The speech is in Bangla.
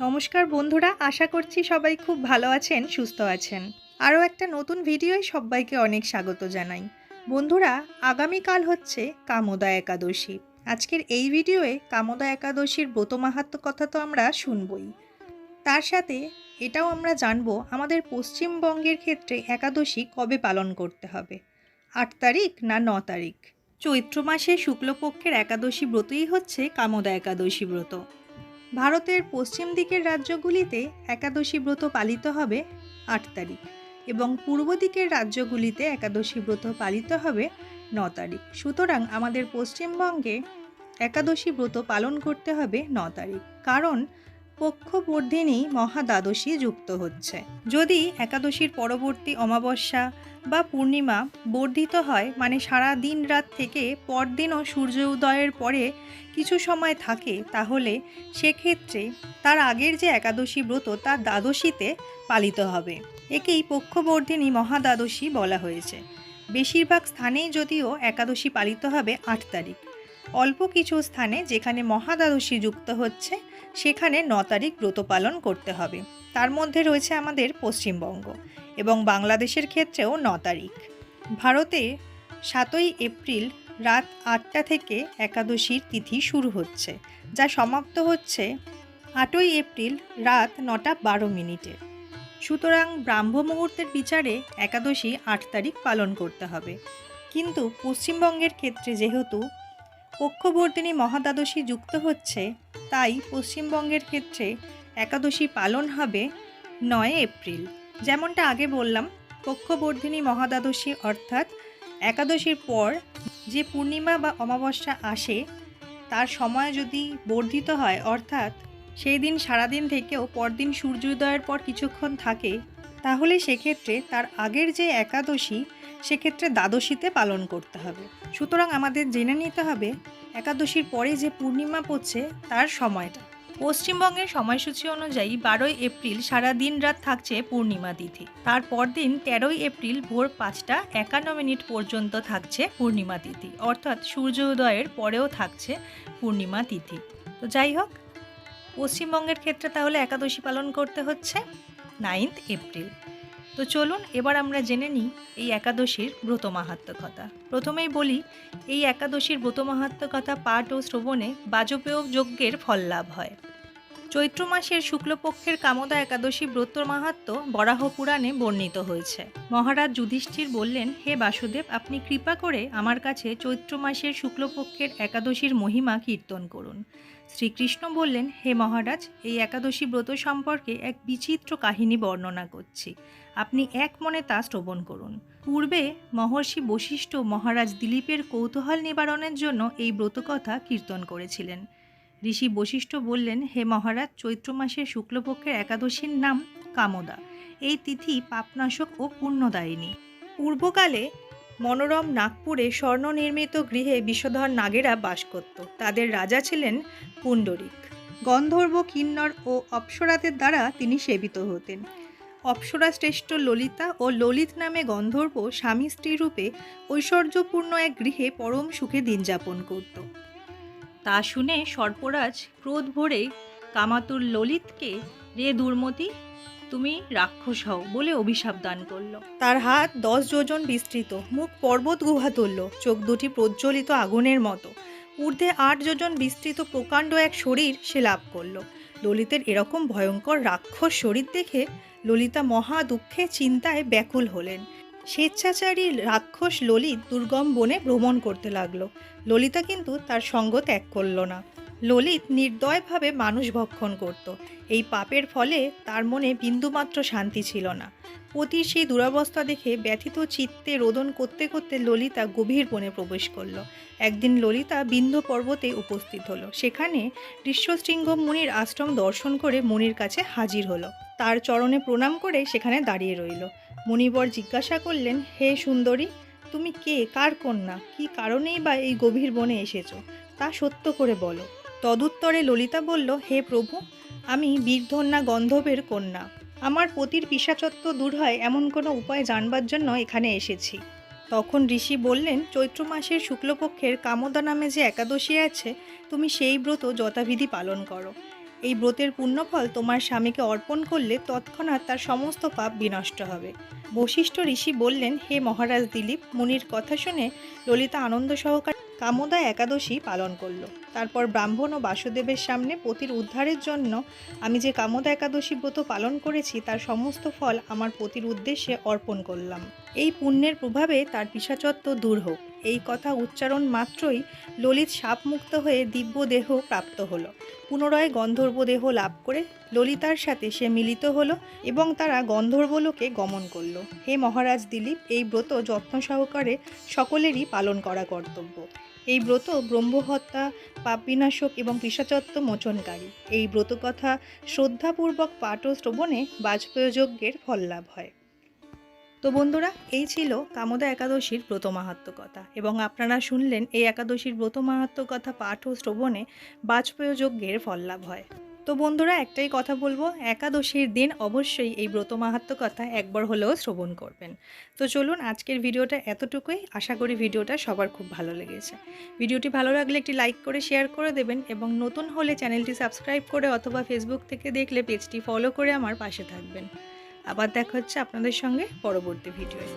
নমস্কার বন্ধুরা, আশা করছি সবাই খুব ভালো আছেন, সুস্থ আছেন। আরও একটা নতুন ভিডিওয় সবাইকে অনেক স্বাগত জানাই। বন্ধুরা, আগামীকাল হচ্ছে কামোদা একাদশী। আজকের এই ভিডিওয়ে কামোদা একাদশীর ব্রত মাহাত্ম কথা তো আমরা শুনবই। তার সাথে এটাও আমরা জানব আমাদের পশ্চিমবঙ্গের ক্ষেত্রে একাদশী কবে পালন করতে হবে। আট তারিখ না ন তারিখ? চৈত্র মাসে শুক্লপক্ষের একাদশী ব্রতই হচ্ছে কামোদা একাদশী ব্রত। ভারতের পশ্চিম দিকের রাজ্যগুলিতে একাদশী ব্রত পালিত হবে আট তারিখ এবং পূর্ব দিকের রাজ্যগুলিতে একাদশী ব্রত পালিত হবে ন তারিখ। সুতরাং আমাদের পশ্চিমবঙ্গে একাদশী ব্রত পালন করতে হবে ন তারিখ। কারণ পক্ষবর্ধিনী মহাদ্বাদশী যুক্ত হচ্ছে। যদি একাদশীর পরবর্তী অমাবস্যা বা পূর্ণিমা বর্ধিত হয় মানে সারা দিন রাত থেকে পরদিনও সূর্য উদয়ের পরে কিছু সময় থাকে, তাহলে সেক্ষেত্রে তার আগের যে একাদশী ব্রত, তা দ্বাদশীতে পালিত হবে। একেই পক্ষবর্ধিনী মহাদ্বাদশী বলা হয়েছে। বেশিরভাগ স্থানেই যদিও একাদশী পালিত হবে আট তারিখ। অল্প কিছু স্থানে যেখানে মহাদ্বাদশী যুক্ত হচ্ছে, সেখানে ন তারিখ ব্রত পালন করতে হবে। তার মধ্যে রয়েছে আমাদের পশ্চিমবঙ্গ এবং বাংলাদেশের ক্ষেত্রেও ন তারিখ। ভারতে সাতই এপ্রিল রাত আটটা থেকে একাদশীর তিথি শুরু হচ্ছে, যা সমাপ্ত হচ্ছে আটই এপ্রিল রাত নটা বারো মিনিটে। সুতরাং ব্রাহ্ম মুহূর্তের বিচারে একাদশী আট তারিখ পালন করতে হবে। কিন্তু পশ্চিমবঙ্গের ক্ষেত্রে যেহেতু পক্ষবর্তিনী মহাদ্বাদশী যুক্ত হচ্ছে, তাই পশ্চিমবঙ্গের ক্ষেত্রে একাদশী পালন হবে নয় এপ্রিল। যেমনটা আগে বললাম, পক্ষবর্ধিনী মহাদ্বাদশী অর্থাৎ একাদশীর পর যে পূর্ণিমা বা অমাবস্যা আসে, তার সময় যদি বর্ধিত হয়, অর্থাৎ সেই দিন সারাদিন থেকেও পরদিন সূর্যোদয়ের পর কিছুক্ষণ থাকে, তাহলে সেক্ষেত্রে তার আগের যে একাদশী সেক্ষেত্রে দ্বাদশীতে পালন করতে হবে। সুতরাং আমাদের জেনে নিতে হবে, একাদশীর পরে যে পূর্ণিমা পড়ছে তার সময়টা। পশ্চিমবঙ্গের সময়সূচি অনুযায়ী বারোই এপ্রিল সারা দিন রাত থাকছে পূর্ণিমা তিথি। তারপর দিন তেরোই এপ্রিল ভোর পাঁচটা একান্ন মিনিট পর্যন্ত থাকছে পূর্ণিমা তিথি। অর্থাৎ সূর্য উদয়ের পরেও থাকছে পূর্ণিমা তিথি। তো যাই হোক, পশ্চিমবঙ্গের ক্ষেত্রে তাহলে একাদশী পালন করতে হচ্ছে নাইন্থ এপ্রিল। তো চলুন এবার আমরা জেনে নিই এই একাদশীর ব্রত মাহাত্ম কথা প্রথমেই বলি, এই একাদশীর ব্রত মাহাত্ম কথা পাঠ ও শ্রবণে বাজপেয় যজ্ঞের ফল লাভ হয়। চৈত্র মাসের শুক্লপক্ষের কামদা একাদশী ব্রত মাহাত্ম বরাহ পুরাণে বর্ণিত হয়েছে। মহারাজ যুধিষ্ঠির বললেন, হে বাসুদেব, আপনি কৃপা করে আমার কাছে চৈত্র মাসের শুক্লপক্ষের একাদশীর মহিমা কীর্তন করুন। শ্রীকৃষ্ণ বললেন, হে মহারাজ, এই একাদশী ব্রত সম্পর্কে এক বিচিত্র কাহিনী বর্ণনা করছি। আপনি এক মনে তা শ্রবণ করুন। পূর্বে মহর্ষি বশিষ্ঠ মহারাজ দিলীপের কৌতূহল নিবারণের জন্য এই ব্রতকথা কীর্তন করেছিলেন। ঋষি বশিষ্ঠ বললেন, হে মহারাজ, চৈত্র মাসের শুক্লপক্ষের একাদশীর নাম কামদা। এই তিথি পাপনাশক ও পুণ্যদায়িনী। পূর্বকালে মনোরম নাগপুরে স্বর্ণনির্মিত গৃহে বিষধর নাগেরা বাস করত। তাদের রাজা ছিলেন পুণ্ডরিক। গন্ধর্ব কিন্নর ও অপ্সরাদের দ্বারা তিনি সেবিত হতেন। অপ্সরা শ্রেষ্ঠ ললিতা ও ললিত নামে গন্ধর্ব স্বামী স্ত্রী রূপে ঐশ্বর্যপূর্ণ এক গৃহে পরম সুখে দিন যাপন করত। তা শুনে সর্পরাজ ক্রোধ ভরে কামাতুর ললিতকে, রে দুর্মতি, তুমি রাক্ষস হও বলে অভিশাপ দান করল। তার হাত দশ যোজন বিস্তৃত, মুখ পর্বত গুহা তুলল, চোখ দুটি প্রজ্বলিত আগুনের মতো। ঊর্ধ্বে আট যোজন বিস্তৃত প্রকাণ্ড এক শরীর সে লাভ করল। ললিতের এরকম ভয়ঙ্কর রাক্ষস শরীর দেখে ললিতা মহা দুঃখে, চিন্তায় ব্যাকুল হলেন। স্বেচ্ছাচারী রাক্ষস ললিত দুর্গম বনে ভ্রমণ করতে লাগল। ললিতা কিন্তু তার সঙ্গ ত্যাগ করল না। ললিত নির্দয়ভাবে মানুষ ভক্ষণ করত। এই পাপের ফলে তার মনে বিন্দুমাত্র শান্তি ছিল না। পতির সেই দুরাবস্থা দেখে ব্যথিত চিত্তে রোদন করতে করতে ললিতা গভীর বনে প্রবেশ করল। একদিন ললিতা বিন্ধ্য পর্বতে উপস্থিত হলো। সেখানে ঋষ্যশৃঙ্গ মুনির আশ্রম দর্শন করে মুনির কাছে হাজির হলো। তার চরণে প্রণাম করে সেখানে দাঁড়িয়ে রইল। মুনিবর জিজ্ঞাসা করলেন, হে সুন্দরী, তুমি কে? কার কন্যা? কি কারণেই বা এই গভীর বনে এসেছ? তা সত্য করে বলো। তদুত্তরে ললিতা বলল, হে প্রভু, আমি বীরধন্যা গন্ধবের কন্যা। আমার পতির পিসাচত্ব দূর হয় এমন কোনো উপায় জানবার জন্য এখানে এসেছি। তখন ঋষি বললেন, চৈত্র মাসের শুক্লপক্ষের কামদা নামে যে একাদশী আছে, তুমি সেই ব্রত যথাবিধি পালন করো। এই ব্রতের পুণ্যফল তোমার স্বামীকে অর্পণ করলে তৎক্ষণাৎ তার সমস্ত পাপ বিনষ্ট হবে। বশিষ্ঠ ঋষি বললেন, হে মহারাজ দিলীপ, মুনির কথা শুনে ললিতা আনন্দ সহকার কামোদা একাদশী পালন করল। তারপর ব্রাহ্মণ ও বাসুদেবের সামনে পতির উদ্ধারের জন্য আমি যে কামোদা একাদশী ব্রত পালন করেছি, তার সমস্ত ফল আমার পতির উদ্দেশ্যে অর্পণ করলাম। এই পুণ্যের প্রভাবে তার পিসাচত্ব দূর হোক। এই কথা উচ্চারণ মাত্রই ললিত সাপমুক্ত হয়ে দিব্য দেহ প্রাপ্ত হলো। পুনরায় গন্ধর্ব দেহ লাভ করে ললিতার সাথে সে মিলিত হলো এবং তারা গন্ধর্বলোকে গমন করল। হে মহারাজ দিলীপ, এই ব্রত যত্ন সহকারে সকলেরই পালন করা কর্তব্য। এই ব্রত ব্রহ্মহত্যা পাপ বিনাশক এবং পিসাচত্ব মোচনকারী। এই ব্রতকথা শ্রদ্ধাপূর্বক পাঠ ও শ্রবণে বাজপেয় যজ্ঞের ফল লাভ হয়। তো বন্ধুরা, এই ছিল কামদা একাদশীর ব্রত মাহাত্ম কথা এবং আপনারা শুনলেন এই একাদশীর ব্রত মাহাত্ম কথা পাঠ ও শ্রবণে বাজপেয় যজ্ঞের ফল লাভ হয়। তো বন্ধুরা, একটাই কথা বলব, একাদশীর দিন অবশ্যই এই ব্রত মাহাত্ম কথা একবার হলেও শ্রবণ করবেন। তো চলুন, আজকের ভিডিওটা এতটুকুই। আশা করি ভিডিওটা সবার খুব ভালো লেগেছে। ভিডিওটি ভালো লাগলে একটি লাইক করে, শেয়ার করে দেবেন এবং নতুন হলে চ্যানেলটি সাবস্ক্রাইব করে অথবা ফেসবুক থেকে দেখলে পেজটি ফলো করে আমার পাশে থাকবেন। আবার দেখা হচ্ছে আপনাদের সঙ্গে পরবর্তী ভিডিওয়ে।